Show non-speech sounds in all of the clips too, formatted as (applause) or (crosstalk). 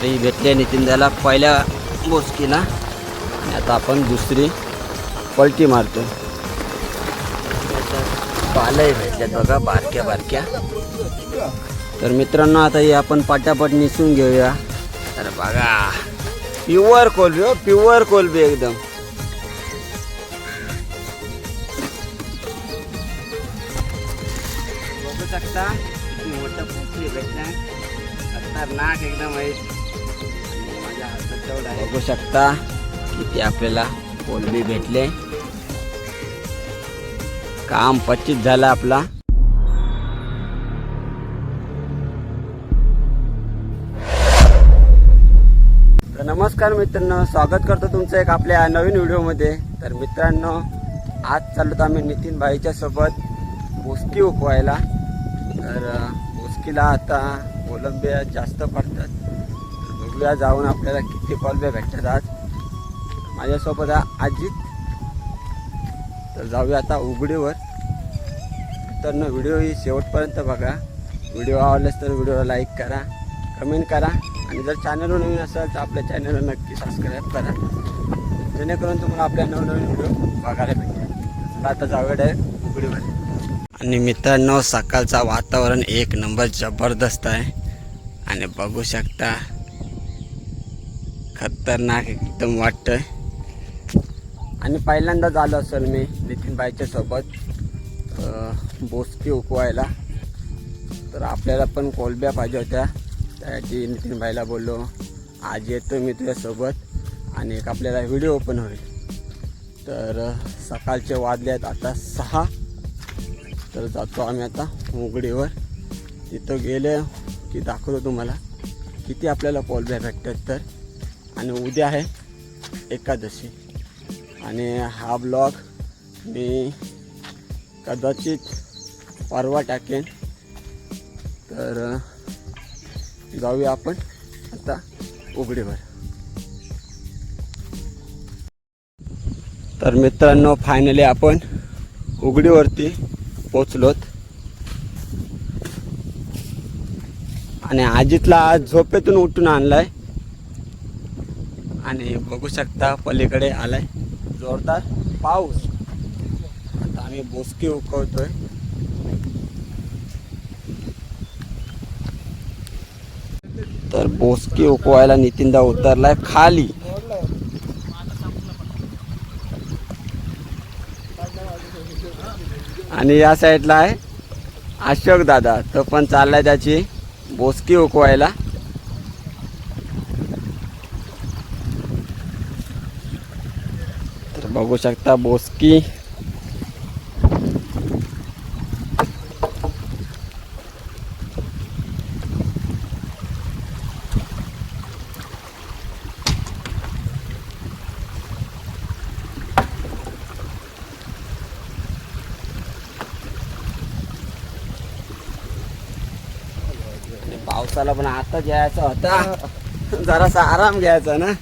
तरी भेटले नितीन द्याला पहिल्या बोसकीला आता आपण दुसरी पलटी मारतो पालही भेटल्यात बघा बारक्या बारक्या. तर मित्रांनो आता हे आपण पटापट निसून घेऊया. तर बघा प्युअर कोलबी हो प्युअर कोलबी एकदम. बघू शकता मोठं भेटणार. खतरनाक एकदम आहे. बघू शकता किती आपल्याला कोलबी भेटले. काम पच्चीस झालं आपला. तर नमस्कार मित्रांनो स्वागत करतो तुमचं एक आपल्या नवीन व्हिडिओमध्ये. तर मित्रांनो आज चाललो आम्ही नितीन भाईच्या सोबत मुस्की उकवायला तर अ, आता कोलंबिया जास्त पडतात. बघूया जाऊन आपल्याला किती कोलंबिया भेटतात आज. माझ्यासोबत आहे अजित. तर जाऊया आता उघडीवर. तर न व्हिडिओ ही शेवटपर्यंत बघा. व्हिडिओ आवडल्यास तर व्हिडिओला लाईक करा कमेंट करा. आणि जर चॅनलवर नवीन असेल तर आपल्या चॅनलला नक्की सबस्क्राईब करा. जेणेकरून तुम्हाला आपल्या नवनवीन व्हिडिओ बघायला भेटेल. आता जाऊया डायरेक्ट उघडीवर. आणि मित्रांनो सकाळचा वातावरण एक नंबर जबरदस्त आहे. आणि बघू शकता खतरनाक एकदम वाटतंय. आणि पहिल्यांदा झालं असेल मी नितीनबाईच्या सोबत बोसकी उकवायला. तर आपल्याला पण कोलब्या पाहिजे होत्या. त्यासाठी नितीनबाईला बोललो आज येतो मी तुझ्यासोबत आणि एक आपल्याला व्हिडिओ पण होईल. तर सकाळचे वाजले आहेत आता सहा. तर जातो आम्ही आता उघडीवर तिथं गेले की दाखवतो तुम्हाला. किती आपल्याला कोलब्या भेटतात तर? आणि उद्या आहे एकादशी. आणि हा ब्लॉग मी कदाचित परवा टाकेन. तर जाऊया आपण आता उघडीवर. तर मित्रांनो फायनली आपण उघडीवरती पोचलोत आणि आजीतला आज झोपेतून उठून आणलाय. आणि बघू शकता पलीकडे आलाय जोरदार पाऊस. आता आम्ही बोसकी उकवतोय तर बोसकी उकवायला नितीनदा उतरलाय खाली. आणि या साईडला आहे अशोक दादा. तो पण चाललाय त्याची बोसकी उकवायला तर बघू शकता बोसकी आणि पावसाला पण आता जायचा होता जरासा आराम घ्यायचा ना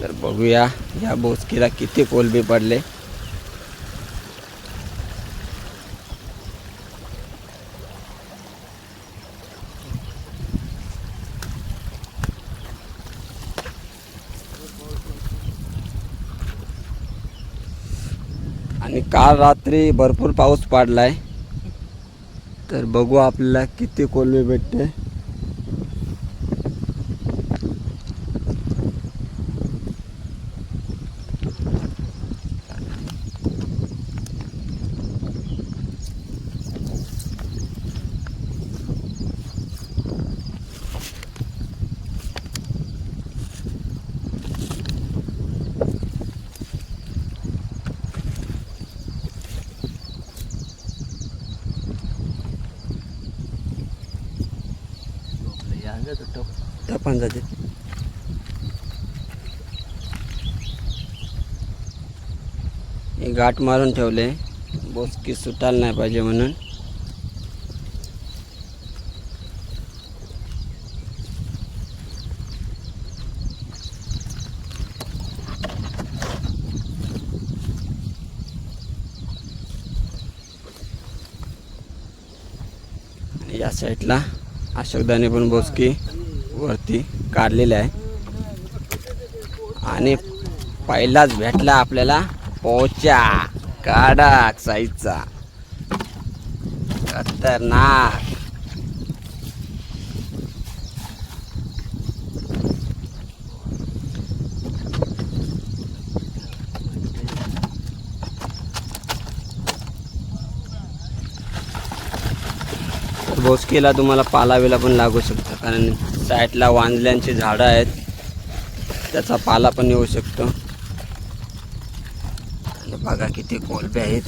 तर बघूया या बोचकीला किती कोलबी पडले. आणि काल रात्री भरपूर पाऊस पडलाय. तर बघू आपल्याला किती कोलबी भेटते त्या जाते. हे गाठ मारून ठेवले. बोसकी सुटायला नाही पाहिजे म्हणून. या साईडला. अशोकदाने पण बोसकी वरती काढलेले आहे. आणि पहिलाच भेटला आपल्याला पोचा काडाक साईजचा. खतरनाक. भोसकेला तुम्हाला पालावेला पण लागू शकतं. कारण साईडला वांजल्यांची झाडं आहेत. त्याचा पाला पण येऊ शकतो. आणि बघा किती कोलबे आहेत.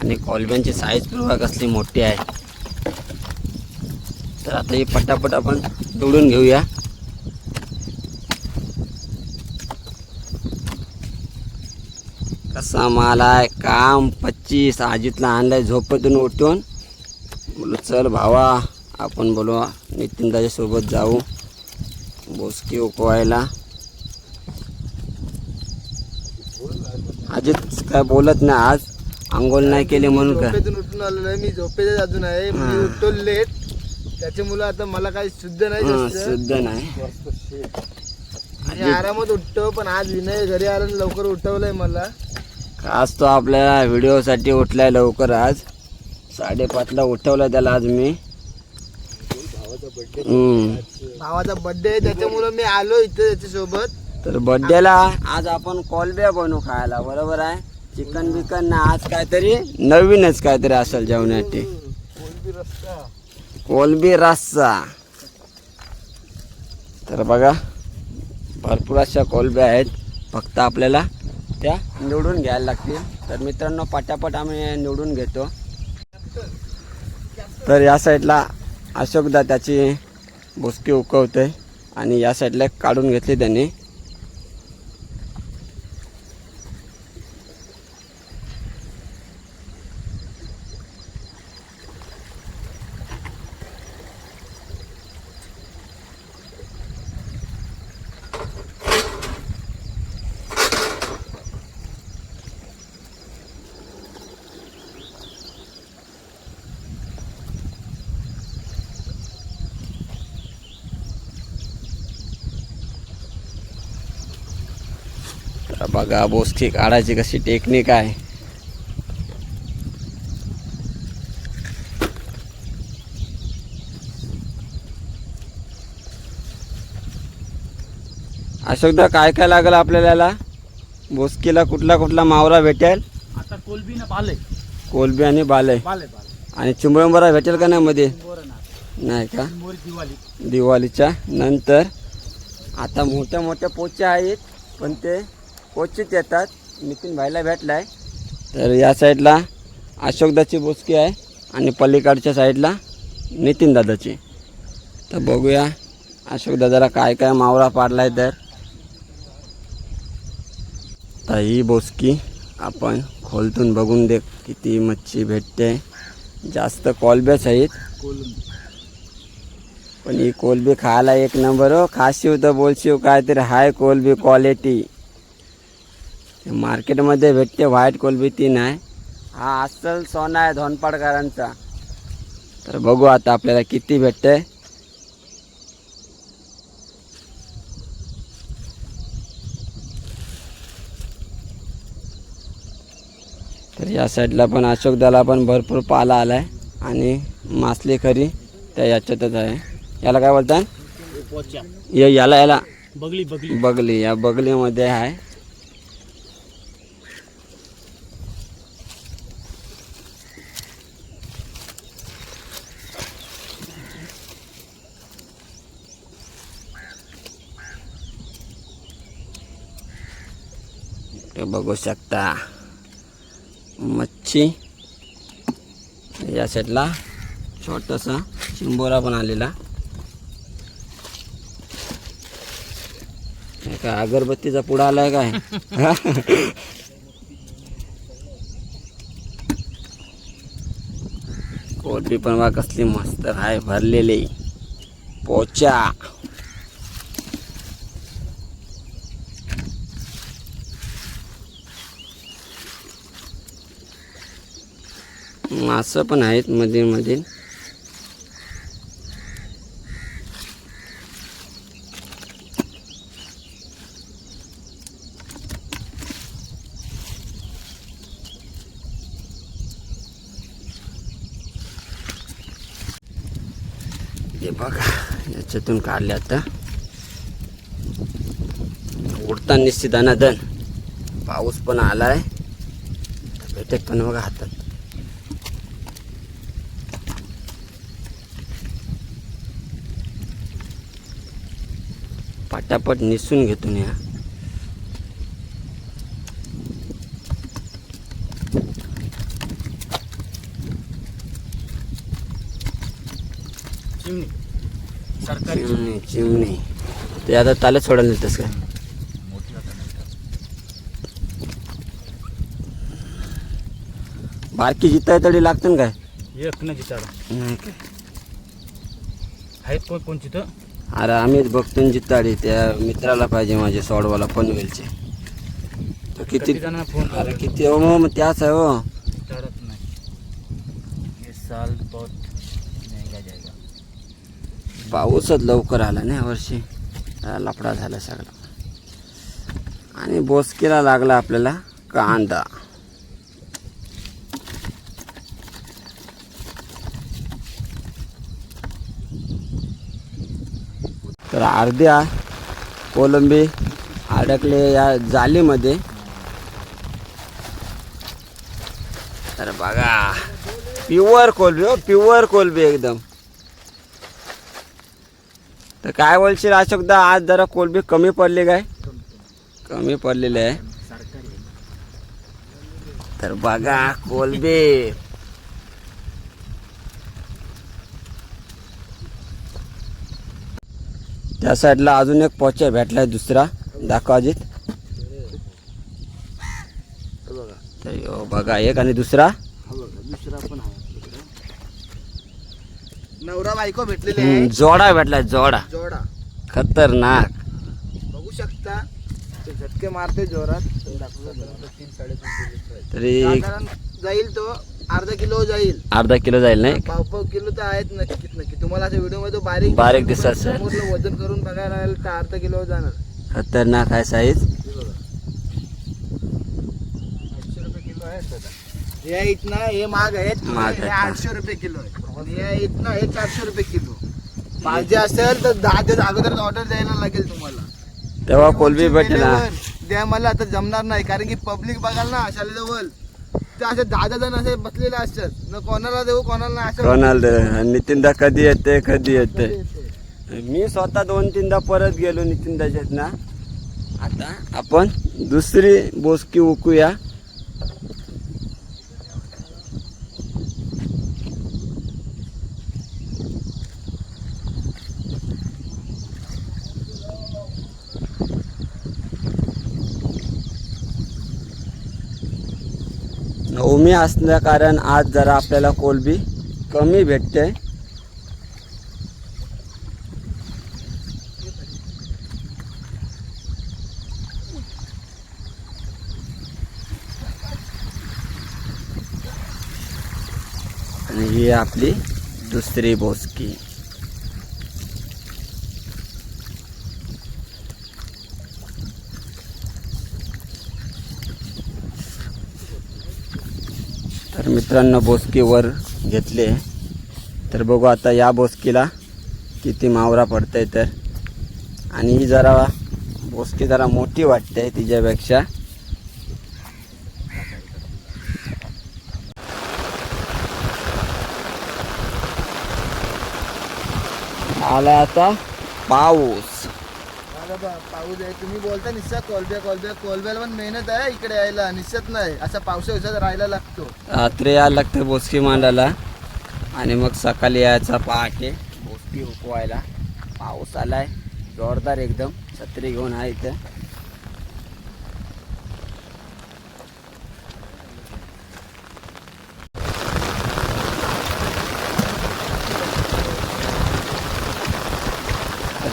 आणि कोलब्यांची साईज पण बघा कसली मोठी आहे. तर आता ही पटापट आपण तोडून घेऊया. आहे काम पच्चीस. आजीतला आणलाय झोपेतून उठून. बोलो चल भावा आपण बोलू नितीन सोबत जाऊ. बोसकी उकवायला. अजित काय बोलत नाही आज. आंघोळ नाही केली म्हणून का झोपेतून उठून आलेलो आहे मी झोपेतच अजून आहे. मी हा. उठतो लेट. त्याच्यामुळे आता मला काही शुद्ध नाही हं, जास्त शुद्ध नाही. मी आरामात उठतो पण आज विनय घरी आला आणि लवकर उठवलंय मला. आज तो आपल्या व्हिडिओसाठी उठलाय लवकर आज. साडेपाचला उठवलं त्याला आज मी. भावाचा बर्थडे आहे त्याच्यामुळे मी आलो इथे त्याच्यासोबत. तर बर्थडेला आज आपण कोलब्या बनवू खायला बरोबर आहे? चिकन बिकन ना आज काहीतरी नवीनच काहीतरी असेल जेवणासाठी. कोलबी रस्सा. तर बघा भरपूर अशा कोलब्या आहेत. फक्त आपल्याला त्या निवडून घ्यायला लागतील. तर मित्रांनो पटापट आम्ही निवडून घेतो. तर या साईडला अशोकदा त्याची भुसकी उकवते आणि या साईडला काढून घेतली त्यांनी. तर बघा बोसकी काढायची कशी टेक्निक आहे. अशोकदा काय काय लागेल आपल्याला याला? बोसकीला कुठला कुठला मावरा भेटेल? आता कोलबी ना बाले कोलबी आणि बाले बाले आणि चिंबळंबरा भेटेल का नाही मध्ये? बरं ना नाही का? मोरी दिवाळी. दिवाळीच्या नंतर. आता मोठ्या मोठ्या पोच्या आहेत पण ते क्वचित येतात. नितीन भाईला भेटलाय. तर या साईडला अशोकदाची बोसकी आहे आणि पलीकडच्या साईडला नितीन दादाची. तर बघूया अशोक दादाला काय काय मावळा पाडला आहे तर. तर ही बोसकी आपण खोलतून बघून दे किती मच्छी भेटते. जास्त कोलब्याच आहेत पण ही कोलबी खायला एक नंबर हो. खाशीव तर बोलशीव काहीतरी हाय कोलबी क्वालिटी मार्केटमध्ये भेटते व्हाईट कोलबी ती नाही. हा अस्सल सोना आहे धोनपाडकरांचा. तर बघू आता आपल्याला किती भेटते. तर या साईडला पण अशोकदाला पण भरपूर पाला आलाय आणि मासली खरी त्या याच्यातच आहे. याला काय बोलतात पोच्या या याला याला बगली बगली. बगली या बगलीमध्ये आहे. बघू शकता. मच्छी. या साईडला छोटासा चिंबोरा पण आलेला. का अगरबत्तीचा पुडा आलाय काय? (laughs) कोटी पण बा कसली मस्त आहे भरलेली. पोचा. मासं पण आहेत मध्ये मध्ये हे बघा याच्यातून काढले आता. उडता निश्चित दन पाऊस पण आलाय. भेटत पण बघा हातात. पटापट निसून घेतो या चिमणी. चिमणी ते आता ताले सोडायला नेतस काय बारकी जिताय तरी लागतं काय? एक जिताडा नाही. काय आहेत कोण कोण तिथं अरे आम्हीच बघतो जिताडी. त्या मित्राला पाहिजे माझे सोडवाला पनवेलचे तो किती जणांना फोन अरे किती हो मग त्याच आहे हो. नाही. साल बहुत पाऊसच लवकर आला ना यावर्षी जरा लफडा झाला सगळा. आणि बोसकीला लागला आपल्याला कांदा. तर अर्ध्या कोलंबी अडकले या जालीमध्ये. तर बघा प्युअर कोलबी हो प्युअर कोलबी एकदम. तर काय बोलशील अशोकदा आज जरा कोलबी कमी पडली काय? कमी पडलेली आहे. तर बघा कोलबी त्या साईडला अजून एक पोचा भेटलाय दुसरा. दाखवा अजित. बघा एक आणि दुसरा. पण नवरा बायको भेटलेले जोडा भेटलाय जोडा. जोडा. खतरनाक. बघू शकता. ते झटके मारते जोरात. तरी जाईल तो. अर्धा किलो जाईल. अर्धा किलो जाईल नाही? पाव पाव किलो तर आहेत नक्कीच नक्की तुम्हाला अशा व्हिडिओमध्ये तो बारीक बारीक दिसत असेल. समोरलं वजन करून बघायला लागेल तर अर्धा किलो जाणार. खतरनाक आहे साईज. हे बघा. आठशे रुपये किलो आहे सध्या. इथना हे महाग आहेत महाग आहेत हे का? आठशे रुपये किलो आहे. आणि हे इथना हे चारशे रुपये किलो. पाहिजे असेल तर दहा दिवस अगोदर ऑर्डर द्यायला लागेल तुम्हाला. तेव्हा कोलबी भेटेल द्या मला आता जमणार नाही. कारण की पब्लिक बघाल ना शाळेजवळ. ते असे दहा दहा जण असे बसलेले असतात. न कोणाला देऊ कोणाला नाही असं कोणाला नितीनदा कधी येते कधी येते. मी स्वतः दोन तीनदा परत गेलो नितीन दाच्यात ना. आता आपण दुसरी बोसकी उकूया. असल्या कारण आज जरा आपल्याला कोलबी कमी भेटते. आणि ही आपली दुसरी बोसकी. तर मित्रांनो बोसकी वर घेतले. तर बघू आता या बोसकीला किती मावरा पडतंय तर. आणि ही जरा बोसकी जरा मोठी वाटते तिच्यापेक्षा. आला आता पाऊस. बघा बा, पाऊस आहे. तुम्ही बोलता निश्चित कॉलब्या कॉलब्या कोलब्याला पण मेहनत आहे इकडे यायला निश्चित नाही. असा पावसाळ्यात राहायला लागतो. रात्री यायला लागतं बोसकी मांडायला आणि मग सकाळी यायचा पहाटे बोसकी उकवायला. पाऊस आलाय जोरदार एकदम. छत्री घेऊन आहे इथे.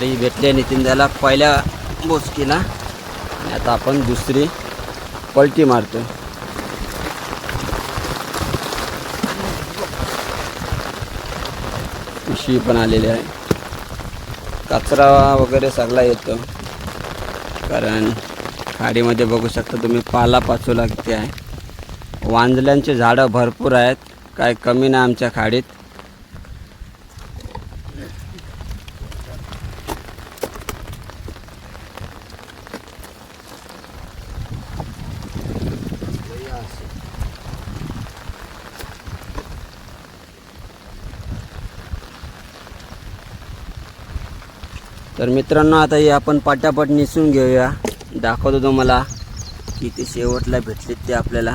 तरी आहे नितीन त्याला पहिल्या बोचकीला आणि आता आपण दुसरी पलटी मारतो उशी पण आलेली आहे. कचरा वगैरे सगळा येतो. कारण खाडीमध्ये बघू शकता तुम्ही पाला पाचू लागते आहे. वांजल्यांचे झाडं भरपूर आहेत. काय कमी नाही आमच्या खाडीत. तर मित्रांनो आता हे आपण पटापट निसून घेऊया. दाखवतो तुम्हाला किती शेवटला भेटलीत ते आपल्याला.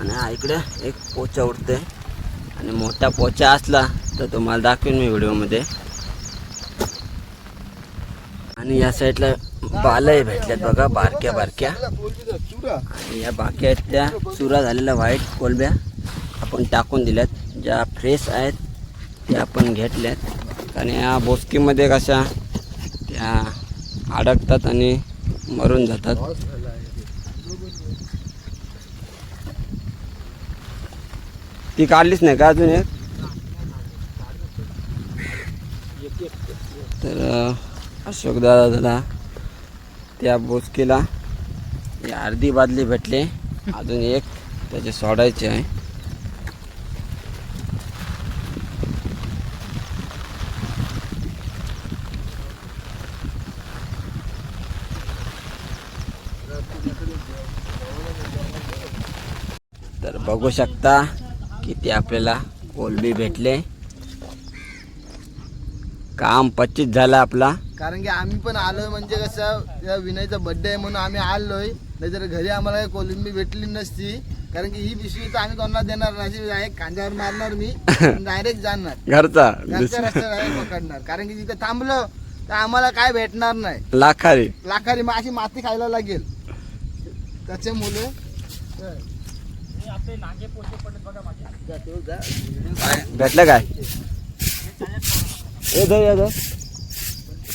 आणि हा इकडे एक पोचा उडते आणि मोठा पोचा असला तर तुम्हाला दाखवेन मी व्हिडिओमध्ये. आणि या साईडला बालही भेटल्यात बघा बारक्या बारक्या. आणि या बाक्यातल्या चुरा झालेल्या व्हाईट कोलब्या आपण टाकून दिल्यात. ज्या फ्रेश आहेत त्या आपण घेतल्यात. आणि या बोसकीमध्ये कशा त्या अडकतात आणि मरून जातात. ती काढलीच नाही का अजून एक? तर अशोकदादा अशोक दादा दादा त्या बोचकीला अर्धी बादली भेटली. अजून एक त्याचे सोडायचे आहे तर बघू शकता किती आपल्याला कोलबी भेटले. काम पच्चीस झालं आपला. कारण की आम्ही पण आलोय म्हणजे कसं विनयचा बर्थडे आहे म्हणून आम्ही आलोय. नाहीतर घरी आम्हाला कोलिंबी भेटली नसती. कारण की ही पिशवी तर आम्ही कोणाला देणार नाही. डायरेक्ट खांद्यावर मारणार मी डायरेक्ट जाणार. (laughs) घरचा. घरच्या रस्त्यावर पकडणार. कारण की तिथे थांबलो तर आम्हाला काय भेटणार नाही. लाखारी. लाखारी मग अशी माती खायला लागेल. त्याच्यामुळे भेटलं काय? ए दे या दे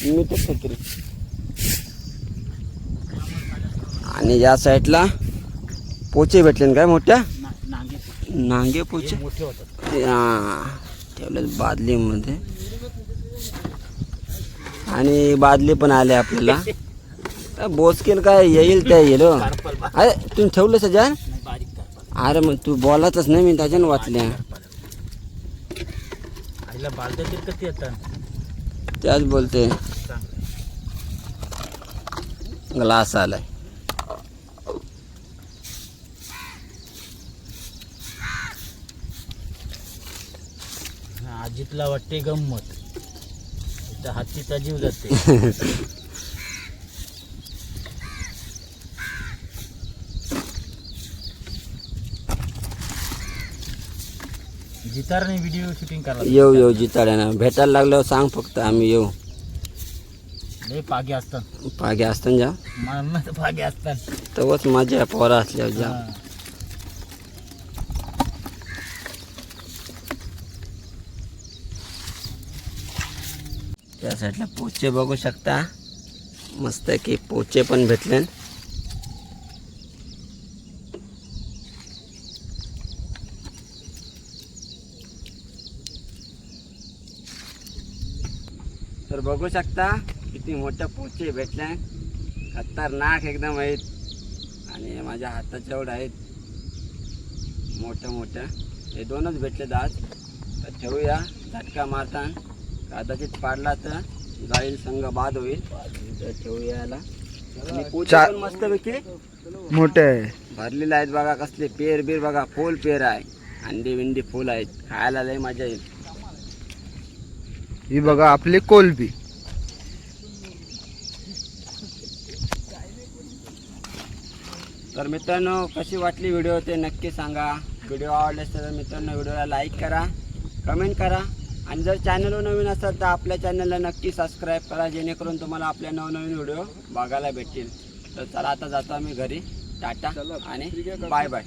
मी तर छत्री आणि या साईडला पोचे भेटले ना काय मोठ्या? नांगे पोचे. हा, ठेवले बादलीमध्ये. आणि बादली पण आले आपल्याला. (laughs) काय बोचकेल काय? येईल त्या येईल हो. अरे तुम्ही ठेवलं सजान अरे मग तू बोलातच नाही मी त्याच्यानं वाचल्या आईला बालद्या तरी कधी येतात त्याच बोलते. ग्लास आलाय. आजीतला वाटते गंमत. त्या हातीचा जीव जाते. (laughs) जितारने व्हिडिओ शूटिंग करा येऊ येऊ जिताड्यानं भेटायला लागल्यावर सांग फक्त आम्ही येऊ. लय पागे असतात. पागे असताना जा मारणं पागे असतात. तेव्हाच माझ्या पोरा असल्यावर जा हा. त्या साईडला पोचे बघू शकता. मस्त की पोचे पण भेटले तर बघू शकता किती मोठे पोचे भेटले. खतरनाक एकदम आहेत. आणि माझ्या हाताच्या एवढं आहेत. मोठ्या मोठ्या हे दोनच भेटलेत आज. तर ठेवूया. झटका मारता. कदाचित पाडला तर जाईल संघ बाद होईल. तर ठेवूया याला. पण मस्तपैकी मोठे आहे. भरलेले आहेत बघा कसले. पेर बीर बघा. फुल पेर आहे. अंडी बिंडी फुल आहेत. खायला लय मजा येईल. ही बघा आपली कोलबी. तर मित्रांनो कशी वाटली व्हिडिओ ते नक्की सांगा. व्हिडिओ आवडल्यास तर मित्रांनो व्हिडिओला लाईक करा कमेंट करा. आणि जर चॅनलवर नवीन असाल तर आपल्या चॅनलला नक्की सबस्क्राईब करा जेणेकरून तुम्हाला आपले नवनवीन व्हिडिओ बघायला भेटतील. तर चला आता जातो आम्ही घरी. टाटा आणि बाय बाय